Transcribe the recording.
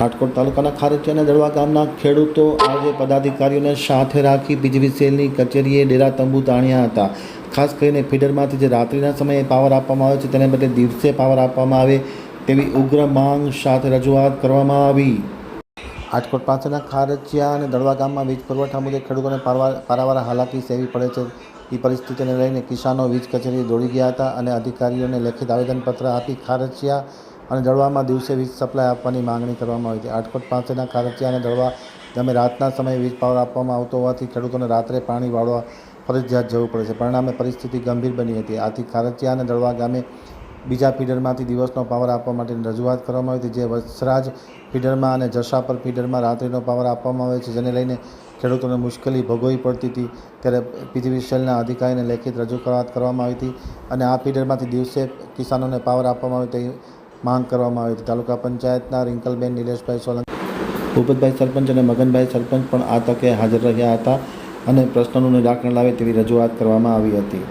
રાજકોટ તાલુકાના ખારચિયા અને દળવા ગામના ખેડૂતો આજે પદાધિકારીઓને સાથે રાખી પીજીવીસીએલની કચેરીએ ડેરા તંબુ તાણ્યા હતા. ખાસ કરીને ફીડરમાંથી જે રાત્રિના સમયે પાવર આપવામાં આવે છે, તેને બદલે દિવસે પાવર આપવામાં આવે તેવી ઉગ્ર માંગ સાથે રજૂઆત કરવામાં આવી. રાજકોટ પાસેના ખારચિયા અને દળવા ગામમાં વીજ પુરવઠા મુદ્દે ખેડૂતોને પારવાર હાલાકી સેવી પડે છે. એ પરિસ્થિતિને લઈને કિસાનો વીજ કચેરીએ દોડી ગયા હતા અને અધિકારીઓને લેખિત આવેદનપત્ર આપી ખારચિયા અને દળવામાં દિવસે વીજ સપ્લાય આપવાની માંગણી કરવામાં આવી હતી. આટકોટ પાસેના ખારચિયા અને દળવા ગામે રાતના સમયે વીજ પાવર આપવામાં આવતો હોવાથી ખેડૂતોને રાત્રે પાણી વાળવા ફરજિયાત જવું પડે છે. પરિણામે પરિસ્થિતિ ગંભીર બની હતી. આથી ખારચિયા અને દળવા ગામે બીજા ફીડરમાંથી દિવસનો પાવર આપવા માટેની રજૂઆત કરવામાં આવી હતી, જે વસરાજ ફીડરમાં અને જશાપર ફીડરમાં રાત્રિનો પાવર આપવામાં આવે છે, જેને લઈને ખેડૂતોને મુશ્કેલી ભોગવવી પડતી હતી. ત્યારે પીજીવીસીએલના અધિકારીને લેખિત રજૂઆત કરવામાં આવી હતી અને આ ફીડરમાંથી દિવસે કિસાનોને પાવર આપવામાં આવે તેવી માંગ કરવામાં આવી હતી. તાલુકા પંચાયતના રિંકલબેન નિલેશભાઈ સોલંકી, ભૂપતભાઈ સરપંચ અને મગનભાઈ સરપંચ પણ આ તકે હાજર રહ્યા હતા અને પ્રશ્નોનું નિરાકરણ લાવે તેવી રજૂઆત કરવામાં આવી હતી.